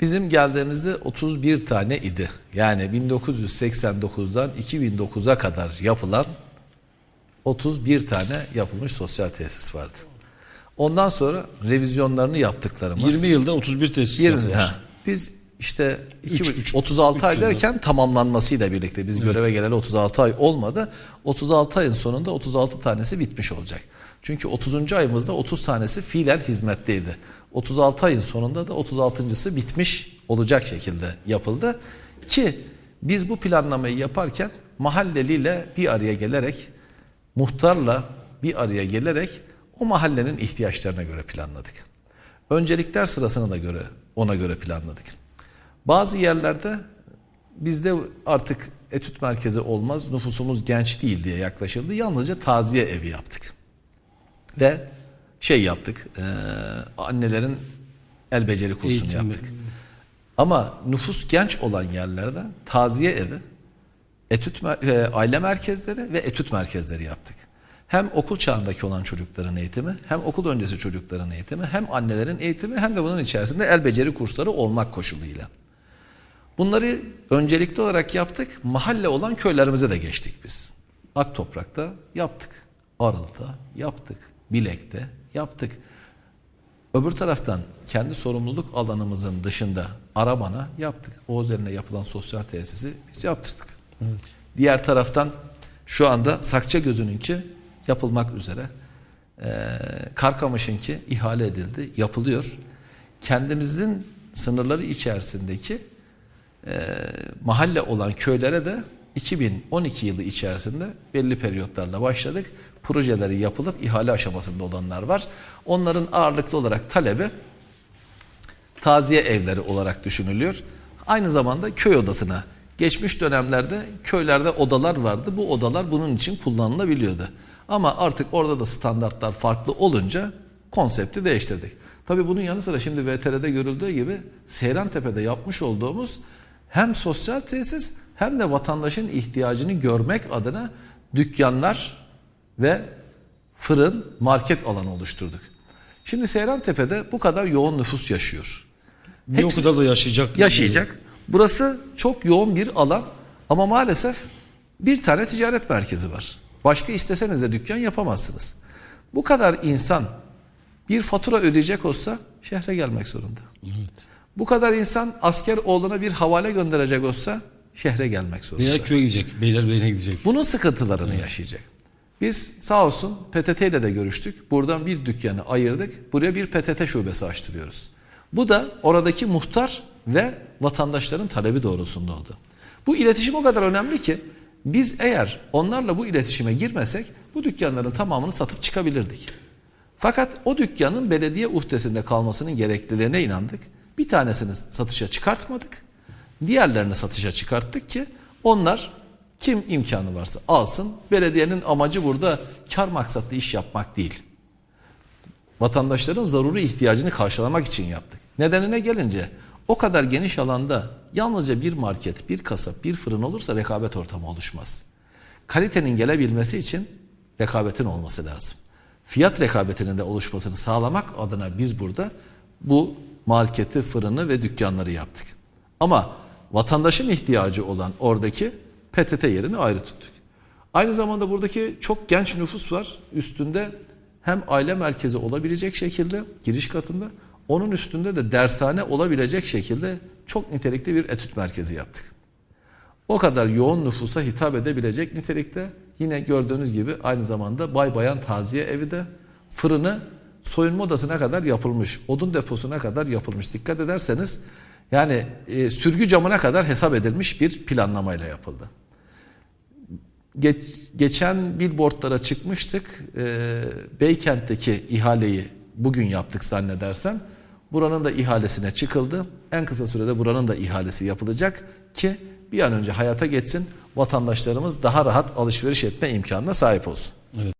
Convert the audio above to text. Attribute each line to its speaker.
Speaker 1: Bizim geldiğimizde 31 tane idi. Yani 1989'dan 2009'a kadar yapılan 31 tane yapılmış sosyal tesis vardı. Ondan sonra revizyonlarını yaptıklarımız
Speaker 2: 20 yılda 31 tesis
Speaker 1: 20
Speaker 2: yapılmış.
Speaker 1: ha. Biz işte iki-
Speaker 2: Üç- üç-
Speaker 1: 36 ay derken tamamlanmasıyla birlikte biz göreve geleli 36 ay olmadı. 36 ayın sonunda 36 tanesi bitmiş olacak. Çünkü 30. ayımızda 30 tanesi fiilen hizmetteydi. 36 ayın sonunda da 36.sı bitmiş olacak şekilde yapıldı. Ki biz bu planlamayı yaparken mahalleliyle bir araya gelerek muhtarla bir araya gelerek o mahallenin ihtiyaçlarına göre planladık. Öncelikler sırasına da göre ona göre planladık. Bazı yerlerde bizde artık etüt merkezi olmaz, nüfusumuz genç değil diye yaklaşıldı. Yalnızca taziye evi yaptık. Ve şey yaptık, eee, annelerin el beceri kursunu
Speaker 2: Eğitim-
Speaker 1: yaptık. Ama nüfus genç olan yerlerde taziye evi, etüt e, aile merkezleri ve etüt merkezleri yaptık. Hem okul çağındaki olan çocukların eğitimi, hem okul öncesi çocukların eğitimi, hem annelerin eğitimi, hem de bunun içerisinde el beceri kursları olmak koşuluyla. Bunları öncelikli olarak yaptık. Mahalle olan köylerimize de geçtik biz. Ak Toprak'ta yaptık. Arıl'da yaptık. Bilek'te yaptık. Öbür taraftan kendi sorumluluk alanımızın dışında Araban'a yaptık. O üzerine yapılan sosyal tesisi biz yaptırdık. Diğer taraftan şu anda Sakçagözü'nünki yapılmak üzere. Ee, Karkamış'ınki ihale edildi, yapılıyor. Kendimizin sınırları içerisindeki e, mahalle olan köylere de 2012 yılı içerisinde belli periyotlarla başladık. Projeleri yapılıp ihale aşamasında olanlar var. Onların ağırlıklı olarak talebi taziye evleri olarak düşünülüyor. Aynı zamanda köy odasına geçmiş dönemlerde köylerde odalar vardı. Bu odalar bunun için kullanılabiliyordu. Ama artık orada da standartlar farklı olunca konsepti değiştirdik. Tabii bunun yanı sıra şimdi VTR'de görüldüğü gibi Seyrantepe'de yapmış olduğumuz hem sosyal tesis hem de vatandaşın ihtiyacını görmek adına dükkanlar ve fırın, market alanı oluşturduk. Şimdi Seyrantepe'de bu kadar yoğun nüfus yaşıyor.
Speaker 2: Bir o
Speaker 1: Hepsi-
Speaker 2: kadar da yaşayacak.
Speaker 1: yaşayacak. Burası çok yoğun bir alan ama maalesef bir tane ticaret merkezi var. Başka isteseniz de dükkan yapamazsınız. Bu kadar insan bir fatura ödeyecek olsa şehre gelmek zorunda. Bu kadar insan asker oğluna bir havale gönderecek olsa şehre gelmek zorunda.
Speaker 2: Veya köye gidecek. Beylerbeyi'ne gidecek.
Speaker 1: Bunun sıkıntılarını yaşayacak. Biz sağ olsun PTT ile de görüştük. Buradan bir dükkanı ayırdık. Buraya bir PTT şubesi açtırıyoruz. Bu da oradaki muhtar ve vatandaşların talebi doğrultusunda oldu. Bu iletişim o kadar önemli ki biz eğer onlarla bu iletişime girmesek bu dükkanların tamamını satıp çıkabilirdik. Fakat o dükkanın belediye uhdesinde kalmasının gerekliliğine inandık. Bir tanesini satışa çıkartmadık. Diğerlerini satışa çıkarttık ki onlar kim imkanı varsa alsın. Belediyenin amacı burada kar maksatlı iş yapmak değil. Vatandaşların zaruri ihtiyacını karşılamak için yaptık. Nedenine gelince o kadar geniş alanda yalnızca bir market, bir kasap, bir fırın olursa rekabet ortamı oluşmaz. Kalitenin gelebilmesi için rekabetin olması lazım. Fiyat rekabetinin de oluşmasını sağlamak adına biz burada bu marketi, fırını ve dükkanları yaptık. Ama vatandaşın ihtiyacı olan oradaki PTT yerini ayrı tuttuk. Aynı zamanda buradaki çok genç nüfus var. Üstünde hem aile merkezi olabilecek şekilde giriş katında onun üstünde de dershane olabilecek şekilde çok nitelikli bir etüt merkezi yaptık. O kadar yoğun nüfusa hitap edebilecek nitelikte yine gördüğünüz gibi aynı zamanda bay bayan taziye evi de fırını soyunma odasına kadar yapılmış. Odun deposuna kadar yapılmış. Dikkat ederseniz yani e, sürgü camına kadar hesap edilmiş bir planlamayla yapıldı. Geç, geçen billboardlara çıkmıştık. Ee, Beykent'teki ihaleyi bugün yaptık zannedersem. Buranın da ihalesine çıkıldı. En kısa sürede buranın da ihalesi yapılacak ki bir an önce hayata geçsin. Vatandaşlarımız daha rahat alışveriş etme imkanına sahip olsun.